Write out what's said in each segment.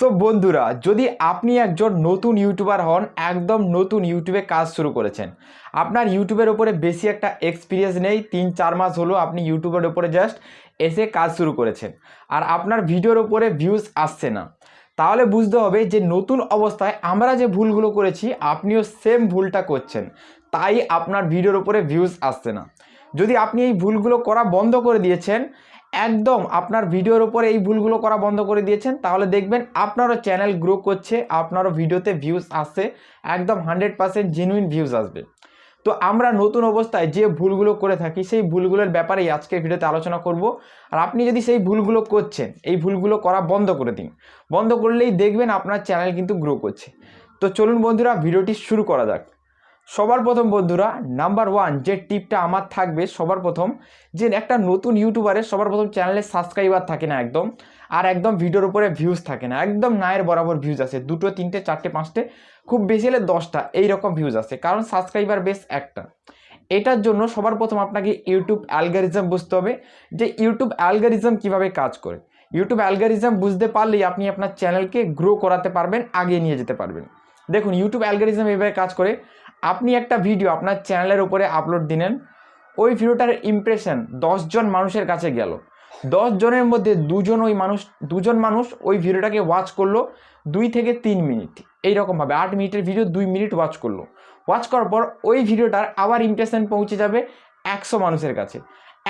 So বন্ধুরা, যদি আপনি একজন নতুন ইউটিউবার হন, একদম নতুন ইউটিউবে কাজ শুরু করেছেন। আপনার ইউটিউবের ওপরে বেশি একটা এক্সপিরিয়েন্স নেই, তিন চার মাস হলো আপনি ইউটিউবের ওপরে জাস্ট এসে কাজ শুরু করেছেন। আর আপনার ভিডিওর ওপরে ভিউজ আসছে না। তাহলে বুঝতে হবে যে নতুন অবস্থায় আমরা যে ভুলগুলো করেছি, আপনিও সেম ভুলটা করছেন। তাই আপনার ভিডিওর ওপরে ভিউজ আসছে না। যদি আপনি এই ভুলগুলো করা বন্ধ করে দিয়েছেন একদম আপনার ভিডিওর উপরে এই ভুলগুলো করা বন্ধ করে দিয়েছেন, তাহলে দেখবেন আপনারও চ্যানেল গ্রো করছে, আপনারও ভিডিওতে ভিউজ আসছে, একদম হান্ড্রেড পার্সেন্ট জেনুইন ভিউজ আসবে। তো আমরা নতুন অবস্থায় যে ভুলগুলো করে থাকি, সেই ভুলগুলোর ব্যাপারেই আজকের ভিডিওতে আলোচনা করব। আর আপনি যদি সেই ভুলগুলো করছেন, এই ভুলগুলো করা বন্ধ করে দিন। বন্ধ করলেই দেখবেন আপনার চ্যানেল কিন্তু গ্রো করছে। তো চলুন বন্ধুরা, ভিডিওটি শুরু করা যাক। সবার প্রথম বন্ধুরা নাম্বার ওয়ান যে টিপটা আমার থাকবে সবার প্রথম, যে একটা নতুন ইউটিউবারের সবার প্রথম চ্যানেলে সাবস্ক্রাইবার থাকে না একদম, আর একদম ভিডিওর উপরে ভিউজ থাকে না, একদম নায়ের বরাবর ভিউজ আছে, দুটো, তিনটে, চারটে, পাঁচটে, খুব বেশি হলে দশটা, এইরকম ভিউজ আসে কারণ সাবস্ক্রাইবার বেশ একটা। এটার জন্য সবার প্রথম আপনাকে ইউটিউব অ্যালগারিজম বুঝতে হবে, যে ইউটিউব অ্যালগারিজম কীভাবে কাজ করে। ইউটিউব অ্যালগারিজম বুঝতে পারলেই আপনি আপনার চ্যানেলকে গ্রো করাতে পারবেন, আগিয়ে নিয়ে যেতে পারবেন। দেখুন ইউটিউব অ্যালগারিজম এভাবে কাজ করে আপনি একটা ভিডিও আপনার চ্যানেলের উপরে আপলোড দিলেন, ওই ভিডিওটার ইমপ্রেশন জন মানুষের কাছে গেল। দশ জনের মধ্যে দুজন ওই মানুষ, দুজন মানুষ ওই ভিডিওটাকে ওয়াচ করল দুই থেকে তিন মিনিট এইরকমভাবে আট মিনিটের ভিডিও দুই মিনিট ওয়াচ করল। ওয়াচ করার পর ওই ভিডিওটার আবার ইমপ্রেশন পৌঁছে যাবে একশো মানুষের কাছে।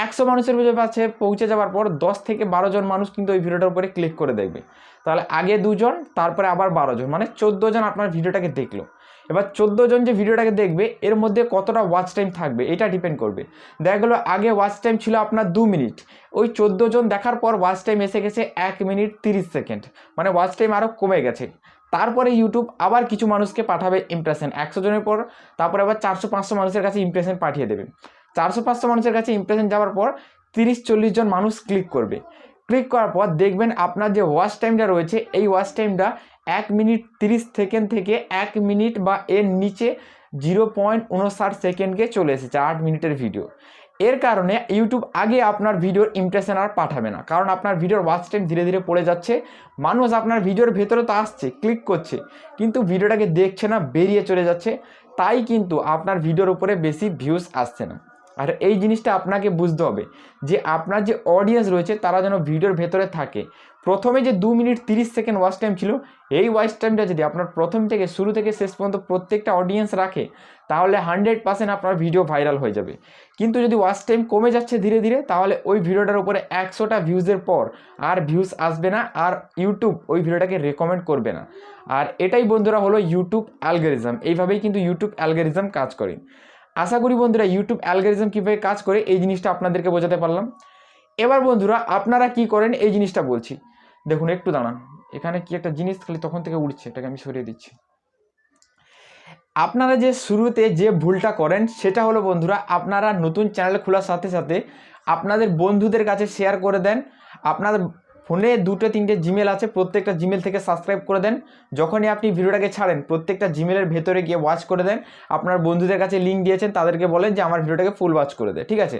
একশো মানুষের কাছে পৌঁছে যাওয়ার পর দশ থেকে বারো জন মানুষ কিন্তু ওই ভিডিওটার উপরে ক্লিক করে দেখবে। তাহলে আগে দুজন, তারপরে আবার বারো জন মানে চোদ্দ জন আপনার ভিডিওটাকে দেখল। এবার চোদ্দ জন যে ভিডিওটাকে দেখবে, এর মধ্যে কতটা ওয়াচ টাইম থাকবে, এটা ডিপেন্ড করবে। দেখা গেলো, আগে ওয়াচ টাইম ছিল আপনার দু মিনিট ওই চোদ্দ জন দেখার পর ওয়াচ টাইম এসে গেছে এক মিনিট তিরিশ সেকেন্ড মানে ওয়াচ টাইম আরও কমে গেছে। তারপরে ইউটিউব আবার কিছু মানুষকে পাঠাবে ইমপ্রেশন একশো জনের পর, তারপরে আবার চারশো পাঁচশো মানুষের কাছে ইমপ্রেশন পাঠিয়ে দেবে। চারশো পাঁচশো মানুষের কাছে ইমপ্রেশন যাওয়ার পর তিরিশ চল্লিশ জন মানুষ ক্লিক করবে। ক্লিক করার পর দেখবেন আপনার যে ওয়াচ টাইমটা রয়েছে, এই ওয়াচ টাইমটা এক মিনিট তিরিশ সেকেন্ড থেকে এক মিনিট বা এর নিচে জিরো পয়েন্ট উনষাট সেকেন্ডকে চলে এসেছে আট মিনিটের ভিডিও। এর কারণে ইউটিউব আগে আপনার ভিডিওর ইমপ্রেশন আর পাঠাবে না। কারণ আপনার ভিডিওর ওয়াচ টাইম ধীরে ধীরে পড়ে যাচ্ছে, মানুষ আপনার ভিডিওর ভেতরে তো আসছে ক্লিক করছে, কিন্তু ভিডিওটাকে দেখছে না, বেরিয়ে চলে যাচ্ছে, তাই কিন্তু আপনার ভিডিওর উপরে বেশি ভিউজ আসছে না। আর এই জিনিসটা আপনাকে বুঝতে হবে যে আপনার যে অডিয়েন্স রয়েছে, তারা যেন ভিডিওর ভেতরে থাকে। প্রথমে যে দু মিনিট তিরিশ সেকেন্ড ওয়াচ টাইম ছিল, এই ওয়াচ টাইমটা যদি আপনার প্রথম থেকে শুরু থেকে শেষ পর্যন্ত প্রত্যেকটা অডিয়েন্স রাখে, তাহলে হান্ড্রেড পার্সেন্ট আপনার ভিডিও ভাইরাল হয়ে যাবে। কিন্তু যদি ওয়াচ টাইম কমে যাচ্ছে ধীরে ধীরে, তাহলে ওই ভিডিওটার উপরে একশোটা ভিউজের পর আর ভিউজ আসবে না আর ইউটিউব ওই ভিডিওটাকে রেকমেন্ড করবে না। আর এটাই বন্ধুরা হলো ইউটিউব অ্যালগারিজম এইভাবেই কিন্তু ইউটিউব অ্যালগারিজম কাজ করে। আশা করি বন্ধুরা ইউটিউব অ্যালগারিজম কীভাবে কাজ করে এই জিনিসটা আপনাদেরকে বোঝাতে পারলাম। এবার বন্ধুরা আপনারা কি করেন এই জিনিসটা বলছি। দেখুন, একটু দাঁড়ান। এখানে কি একটা জিনিস খালি তখন থেকে উঠছে এটাকে আমি সরিয়ে দিচ্ছি। আপনারা যে শুরুতে যে ভুলটা করেন, সেটা হলো বন্ধুরা, আপনারা নতুন চ্যানেল খোলার সাথে সাথে আপনাদের বন্ধুদের কাছে শেয়ার করে দেন। আপনাদের ফোনে দুটো তিনটে জিমেল আছে, প্রত্যেকটা জিমেল থেকে সাবস্ক্রাইব করে দেন। যখনই আপনি ভিডিওটাকে ছাড়েন, প্রত্যেকটা জিমেলের ভেতরে গিয়ে ওয়াচ করে দেন। আপনার বন্ধুদের কাছে লিঙ্ক দিয়েছেন, তাদেরকে বলেন যে, আমার ভিডিওটাকে ফুল ওয়াচ করে দেয় ঠিক আছে?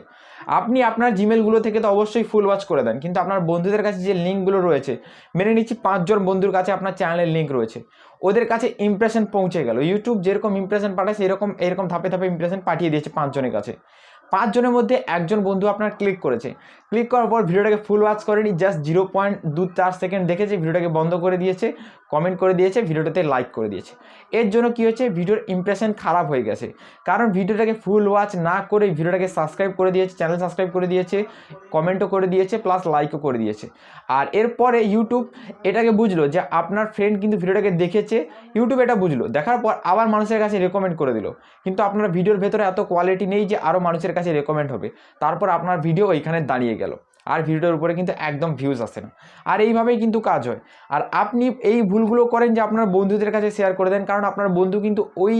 আপনি আপনার জিমেলগুলো থেকে তো অবশ্যই ফুল ওয়াচ করে দেন। কিন্তু আপনার বন্ধুদের কাছে যে লিঙ্কগুলো রয়েছে, মেনে নিচ্ছি পাঁচজন বন্ধুর কাছে আপনার চ্যানেলের লিঙ্ক রয়েছে। ওদের কাছে ইমপ্রেশন পৌঁছে গেল। ইউটিউব যেরকম ইমপ্রেশন পাঠায়, সেরকম, এরকম ধাপে ধাপে ইমপ্রেশন পাঠিয়ে দিয়েছে পাঁচজনের কাছে। পাঁচজনের মধ্যে একজন বন্ধু আপনার ক্লিক করেছে। ক্লিক করার পর ভিডিওটাকে ফুল ওয়াচ করেনি জাস্ট জিরো পয়েন্ট দু চার সেকেন্ড দেখেছে ভিডিওটাকে বন্ধ করে দিয়েছে। কমেন্ট করে দিয়েছে, ভিডিওটাতে লাইক করে দিয়েছে। এর জন্য কী হচ্ছে ভিডিওর ইমপ্রেশন খারাপ হয়ে গেছে। কারণ ভিডিওটাকে ফুল ওয়াচ না করে ভিডিওটাকে সাবস্ক্রাইব করে দিয়েছে চ্যানেল সাবস্ক্রাইব করে দিয়েছে কমেন্টও করে দিয়েছে প্লাস লাইকও করে দিয়েছে। আর এরপরে ইউটিউব এটাকে বুঝলো যে আপনার ফ্রেন্ড কিন্তু ভিডিওটাকে দেখেছে ইউটিউব এটা বুঝলো। দেখার পর আবার মানুষের কাছে রেকমেন্ড করে দিল। কিন্তু আপনার ভিডিওর ভেতরে এত কোয়ালিটি নেই যে আরও মানুষের কাছে রেকমেন্ড হবে। তারপর আপনার ভিডিও ওইখানে দাঁড়িয়ে গেল। আর ভিডিওটার উপরে কিন্তু একদম ভিউজ আসে না। আর এইভাবেই কিন্তু কাজ হয়। আর আপনি এই ভুলগুলো করেন যে আপনার বন্ধুদের কাছে শেয়ার করে দেন, কারণ আপনার বন্ধু কিন্তু ওই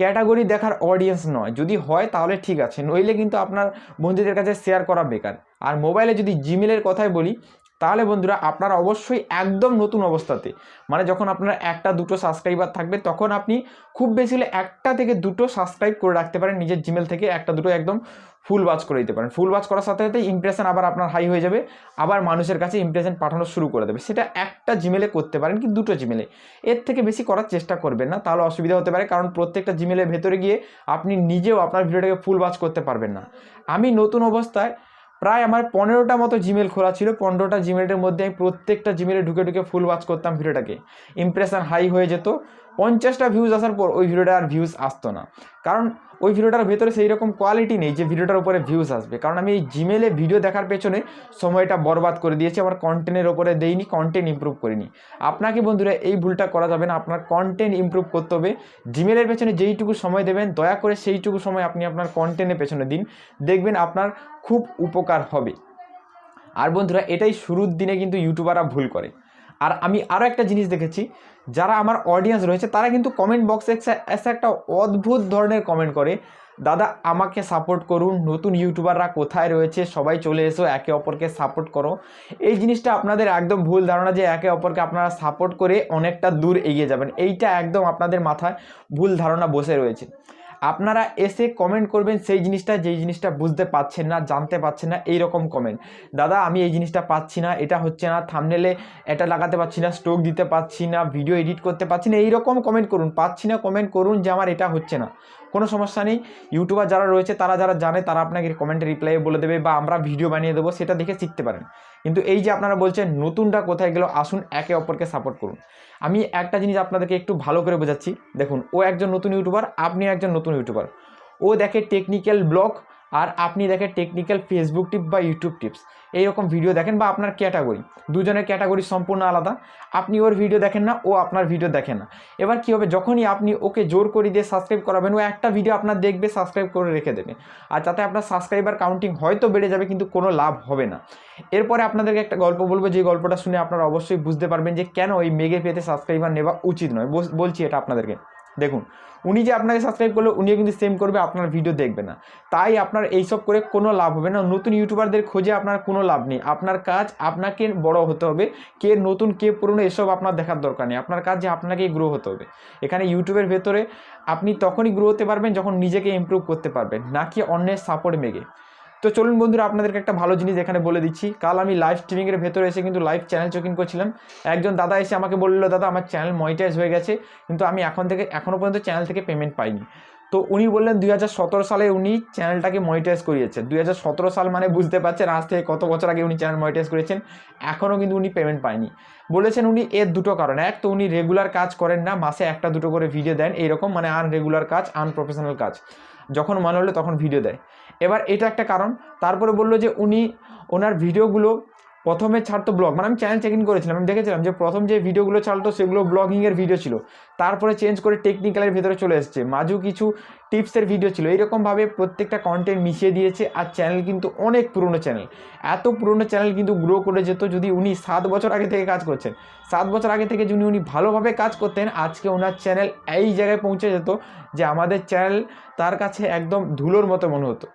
ক্যাটাগরি দেখার অডিয়েন্স নয়। যদি হয় তাহলে ঠিক আছে, নইলে কিন্তু আপনার বন্ধুদের কাছে শেয়ার করা বেকার। আর মোবাইলে যদি জিমেলের কথাই বলি তাহলে বন্ধুরা আপনারা অবশ্যই একদম নতুন অবস্থাতে মানে যখন আপনার একটা, দুটো সাবস্ক্রাইবার থাকবে, তখন আপনি খুব বেশি হলে একটা থেকে দুটো সাবস্ক্রাইব করে রাখতে পারেন, নিজের জিমেল থেকে একটা, দুটো একদম ফুল বাজ করে দিতে পারেন। ফুল বাজ করার সাথে সাথে ইমপ্রেশন আবার আপনার হাই হয়ে যাবে, আবার মানুষের কাছে ইমপ্রেশন পাঠানো শুরু করে দেবে। সেটা একটা জিমেলে করতে পারেন কি দুটো জিমেলে এর থেকে বেশি করার চেষ্টা করবেন না, তাহলে অসুবিধা হতে পারে, কারণ প্রত্যেকটা জিমেলের ভেতরে গিয়ে আপনি নিজেও আপনার ভিডিওটাকে ফুল বাজ করতে পারবেন না। আমি নতুন অবস্থায় প্রায় আমার পনেরোটা মতো জিমেল খোলা ছিল, পনেরোটা জিমেলের মধ্যে আমি প্রত্যেকটা জিমেলে ঢুকে ঢুকে ফুল ওয়াচ করতাম ভিডিওটাকে। ইমপ্রেশন হাই হয়ে যেত। পঞ্চাশটা ভিউজ আসার পর ওই ভিডিওটা আর ভিউজ আসতো না। কারণ ওই ভিডিওটার ভেতরে সেই রকম কোয়ালিটি নেই যে ভিডিওটার উপরে ভিউজ আসবে। কারণ আমি এই জিমেলে ভিডিও দেখার পেছনে সময়টা বরবাদ করে দিয়েছি, আমার কন্টেন্টের ওপরে দেইনি কন্টেন্ট ইমপ্রুভ করিনি। আপনাকে বন্ধুরা, এই ভুলটা করা যাবে না, আপনার কন্টেন্ট ইমপ্রুভ করতে হবে। জিমেলের পেছনে যেইটুকু সময় দেবেন, দয়া করে সেইটুকু সময় আপনি আপনার কন্টেন্টের পেছনে দিন। দেখবেন আপনার খুব উপকার হবে। আর বন্ধুরা, এটাই শুরুর দিনে কিন্তু ইউটিউবাররা ভুল করে। আর আমি আরও একটা জিনিস দেখেছি, যারা আমার অডিয়েন্স রয়েছে, তারা কিন্তু কমেন্ট বক্সে এসে একটা অদ্ভুত ধরনের কমেন্ট করে, দাদা, আমাকে সাপোর্ট করুন, নতুন ইউটিউবাররা কোথায় রয়েছে, সবাই চলে এসো, একে অপরকে সাপোর্ট করো। এই জিনিসটা আপনাদের একদম ভুল ধারণা যে একে অপরকে আপনারা সাপোর্ট করে অনেকটা দূর এগিয়ে যাবেন। এইটা একদম আপনাদের মাথায় ভুল ধারণা বসে রয়েছে। আপনারা এসে কমেন্ট করবেন সেই জিনিসটা, যেই জিনিসটা বুঝতে পাচ্ছেন না, জানতে পাচ্ছেন না এই রকম কমেন্ট দাদা, আমি এই জিনিসটা পাচ্ছি না, এটা হচ্ছে না থামনেলে এটা লাগাতে পারছি না স্টোক দিতে পারছি না ভিডিও এডিট করতে পারছি না, এইরকম কমেন্ট করুন, পাচ্ছি না কমেন্ট করুন যে আমার এটা হচ্ছে না। কোনো সমস্যা নেই। ইউটিউবার যারা রয়েছে, তারা যারা জানে, তারা আপনাকে কমেন্টে রিপ্লাই বলে দেবে বা আমরা ভিডিও বানিয়ে দেবো, সেটা দেখে শিখতে পারেন। কিন্তু এই যে আপনারা বলছেন, নতুনটা কোথায় গেল, আসুন একে অপরকে সাপোর্ট করুন। আমি একটা জিনিস আপনাদেরকে একটু ভালো করে বোঝাচ্ছি। দেখুন, ও একজন নতুন ইউটিউবার আপনি একজন নতুন ইউটিউবার ও দেখে টেকনিক্যাল ব্লগ আর আপনি দেখেন টেকনিক্যাল ফেসবুক টিপ বা ইউটিউব টিপস এইরকম ভিডিও দেখেন বা আপনার ক্যাটাগরি দুজনের ক্যাটাগরি সম্পূর্ণ আলাদা। আপনি ওর ভিডিও দেখেন না, ও আপনার ভিডিও দেখে না। এবার কী হবে? যখনই আপনি ওকে জোর করে দিয়ে সাবস্ক্রাইব করাবেন, ও একটা ভিডিও আপনার দেখবে সাবস্ক্রাইব করে রেখে দেবে। আর তাতে আপনার সাবস্ক্রাইবার কাউন্টিং হয়তো বেড়ে যাবে, কিন্তু কোনো লাভ হবে না। এরপরে আপনাদেরকে একটা গল্প বলব, যে গল্পটা শুনে আপনারা অবশ্যই বুঝতে পারবেন যে কেন ওই মেগে পেতে সাবস্ক্রাইবার নেওয়া উচিত নয়। বলছি এটা আপনাদেরকে। দেখুন, উনি যে আপনাকে সাবস্ক্রাইব করল, উনিও কিন্তু সেম করবে, আপনার ভিডিও দেখবে না। তাই আপনার এইসব করে কোনো লাভ হবে না। নতুন ইউটিউবারদের খোঁজে আপনার কোনো লাভ নেই। আপনার কাজ আপনাকে বড় হতে হবে। কে নতুন, কে পুরনো, এসব আপনার দেখার দরকার নেই। আপনার কাজ যে আপনাকেই গ্রো হতে হবে। এখানে ইউটিউবের ভেতরে আপনি তখনই গ্রো হতে পারবেন যখন নিজেকে ইমপ্রুভ করতে পারবেন। না কি অন্যের সাপোর্ট মেগে। তো চলুন বন্ধুরা, আপনাদেরকে একটা ভালো জিনিস এখানে বলে দিচ্ছি। কাল আমি লাইভ স্ট্রিমিংয়ের ভেতরে এসে কিন্তু লাইভ চ্যানেল চেকিং করছিলাম। একজন দাদা এসে আমাকে বলল, দাদা, আমার চ্যানেল মনিটাইজ হয়ে গেছে, কিন্তু আমি এখন থেকে এখনও পর্যন্ত চ্যানেল থেকে পেমেন্ট পাইনি। তো উনি বললেন, দুই হাজার সতেরো সালে উনি চ্যানেলটাকে মনিটাইজ করিয়েছেন। দুই সাল মানে বুঝতে পারছেন, আজ থেকে কত বছর আগে উনি চ্যানেল মনিটাইজ করেছেন এখনও কিন্তু উনি পেমেন্ট পায়নি। বলেছেন উনি, এর দুটো কারণ, এক তো উনি রেগুলার কাজ করেন না, মাসে একটা দুটো করে ভিডিও দেন এইরকম মানে আনরেগুলার কাজ আনপ্রফেশনাল কাজ। যখন মনে হলো তখন ভিডিও দেয়। এবার এটা একটা কারণ। তারপরে বলল যে উনি ওনার ভিডিওগুলো প্রথমে ছাড়তো ব্লগ। মানে আমি চ্যানেল চেক ইন করেছিলাম, আমি দেখেছিলাম যে প্রথম যে ভিডিওগুলো ছাড়তো সেগুলো ব্লগিংয়ের ভিডিও ছিল। তারপরে চেঞ্জ করে টেকনিক্যালের ভেতরে চলে এসছে। মাঝু কিছু টিপসের ভিডিও ছিল। এইরকমভাবে প্রত্যেকটা কন্টেন্ট মিশিয়ে দিয়েছে আর চ্যানেল কিন্তু অনেক পুরনো চ্যানেল এত পুরনো চ্যানেল কিন্তু গ্রো করে যেত যদি উনি সাত বছর আগে থেকে কাজ করছেন। সাত বছর আগে থেকে যদি উনি ভালোভাবে কাজ করতেন, আজকে ওনার চ্যানেল এই জায়গায় পৌঁছে যেত যে আমাদের চ্যানেল তার কাছে একদম ধুলোর মতো মনে হতো।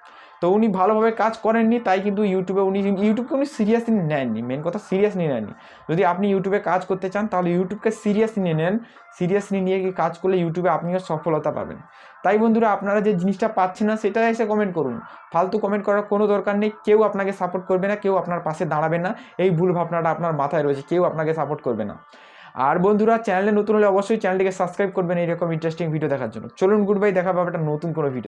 তো উনি ভালোভাবে কাজ করেননি, তাই কিন্তু ইউটিউবে উনি, ইউটিউবকে উনি সিরিয়াসলি নেননি মেন কথা সিরিয়াসলি নেননি। যদি আপনি ইউটিউবে কাজ করতে চান, তাহলে ইউটিউবকে সিরিয়াসলি নিয়ে নেন সিরিয়াসলি নিয়ে গিয়ে কাজ করলে ইউটিউবে আপনিও সফলতা পাবেন। তাই বন্ধুরা, আপনারা যে জিনিসটা পাচ্ছেন না, সেটা এসে কমেন্ট করুন। ফালতু কমেন্ট করার কোনো দরকার নেই, কেউ আপনাকে সাপোর্ট করবে না, কেউ আপনার পাশে দাঁড়াবে না, এই ভুল ভাবনাটা আপনার মাথায় রয়েছে, কেউ আপনাকে সাপোর্ট করবে না। আর বন্ধুরা চ্যানেলে নতুন হলে অবশ্যই চ্যানেলটিকে সাবস্ক্রাইব করবেন, এইরকম ইন্টারেস্টিং ভিডিও দেখার জন্য। চলুন গুড বাই দেখা পাবে একটা নতুন কোনো ভিডিও